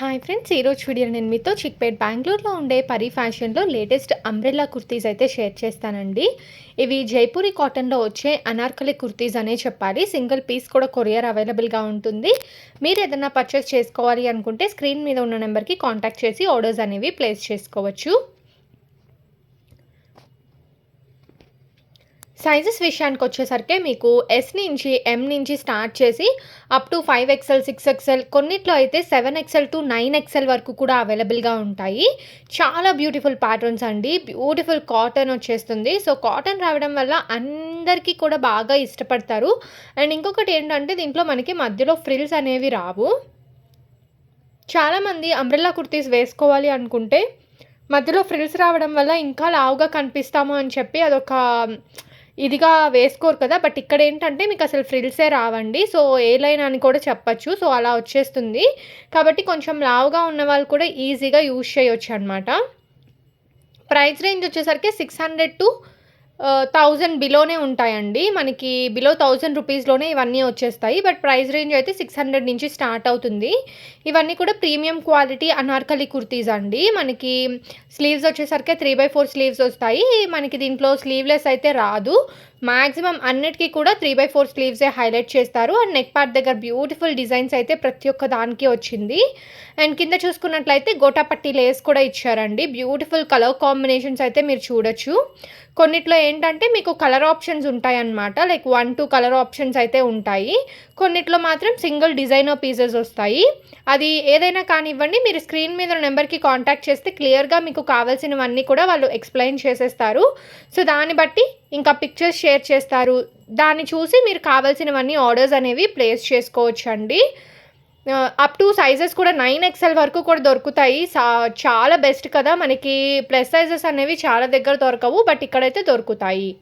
Hi friends ఈరోజు video నేను మీతో చిక్పేట్ బెంగళూరులో ఉండే పరి ఫ్యాషన్లో లేటెస్ట్ అంబ్రెల్లా కుర్తీస్ అయితే షేర్ చేస్తానండి. ఇవి జైపూరి కాటన్లో వచ్చే అనార్కలి కుర్తీస్ అనే చెప్పాలి. సింగిల్ పీస్ కూడా కొరియర్ అవైలబుల్గా ఉంటుంది. మీరు ఏదైనా పర్చేస్ చేసుకోవాలి అనుకుంటే స్క్రీన్ మీద ఉన్న నెంబర్కి కాంటాక్ట్ చేసి ఆర్డర్స్ అనేవి ప్లేస్ చేసుకోవచ్చు. సైజెస్ విషయానికి వచ్చేసరికి మీకు ఎస్ నుంచి ఎం నుంచి స్టార్ట్ చేసి up to five XL six XL కొన్నిట్లో అయితే seven XL to nine XL వరకు కూడా అవైలబుల్గా ఉంటాయి. చాలా బ్యూటిఫుల్ ప్యాటర్న్స్ అండి. బ్యూటిఫుల్ కాటన్ వచ్చేస్తుంది. సో కాటన్ రావడం వల్ల అందరికీ కూడా బాగా ఇష్టపడతారు. అండ్ ఇంకొకటి ఏంటంటే దీంట్లో మనకి మధ్యలో ఫ్రిల్స్ అనేవి రావు. చాలామంది అంబ్రెల్లా కుర్తీస్ వేసుకోవాలి అనుకుంటే మధ్యలో ఫ్రిల్స్ రావడం వల్ల ఇంకా లావుగా కనిపిస్తాము అని చెప్పి అదొక ఇదిగా వేసుకోరు కదా బట్ ఇక్కడ ఏంటంటే మీకు అసలు ఫ్రిల్సే రావండి. సో ఏ లైన్ అని కూడా చెప్పచ్చు. సో అలా వచ్చేస్తుంది. కాబట్టి కొంచెం లావుగా ఉన్న వాళ్ళు కూడా ఈజీగా యూజ్ చేయొచ్చు అనమాట ప్రైస్ రేంజ్ వచ్చేసరికి సిక్స్ హండ్రెడ్ టు థౌజండ్ బిలోనే ఉంటాయండి. మనకి బిలో థౌజండ్ రూపీస్లోనే ఇవన్నీ వచ్చేస్తాయి. బట్ ప్రైస్ రేంజ్ అయితే సిక్స్ హండ్రెడ్ నుంచి స్టార్ట్ అవుతుంది. ఇవన్నీ కూడా ప్రీమియం క్వాలిటీ అనార్కలి కుర్తీస్ అండి. మనకి స్లీవ్స్ వచ్చేసరికి త్రీ బై ఫోర్ స్లీవ్స్ వస్తాయి. మనకి దీంట్లో స్లీవ్లెస్ అయితే రాదు. మ్యాక్సిమం అన్నిటికీ కూడా త్రీ బై ఫోర్ స్లీవ్సే హైలైట్ చేస్తారు. అండ్ నెక్ పార్ట్ దగ్గర బ్యూటిఫుల్ డిజైన్స్ అయితే ప్రతి ఒక్క దానికి వచ్చింది. అండ్ కింద చూసుకున్నట్లయితే గోటాపట్టి లేస్ కూడా ఇచ్చారండి. బ్యూటిఫుల్ కలర్ కాంబినేషన్స్ అయితే మీరు చూడొచ్చు. కొన్నిట్లో ఏంటంటే మీకు కలర్ ఆప్షన్స్ ఉంటాయి అన్నమాట like one two colour options అయితే ఉంటాయి. కొన్నిట్లో మాత్రం సింగిల్ డిజైనర్ పీసెస్ వస్తాయి. అది ఏదైనా కానివ్వండి మీరు స్క్రీన్ మీద నెంబర్కి కాంటాక్ట్ చేస్తే క్లియర్గా మీకు కావాల్సినవన్నీ కూడా వాళ్ళు ఎక్స్ప్లెయిన్ చేసేస్తారు. సో దాన్ని బట్టి ఇంకా పిక్చర్స్ షేర్ చేస్తారు. దాన్ని చూసి మీరు కావాల్సినవన్నీ ఆర్డర్స్ అనేవి ప్లేస్ చేసుకోవచ్చండి. అప్ టు సైజెస్ కూడా నైన్ ఎక్స్ఎల్ వరకు కూడా దొరుకుతాయి. సా చాలా బెస్ట్ కదా. మనకి ప్లస్ సైజెస్ అనేవి చాలా దగ్గర దొరకవు బట్ ఇక్కడైతే దొరుకుతాయి.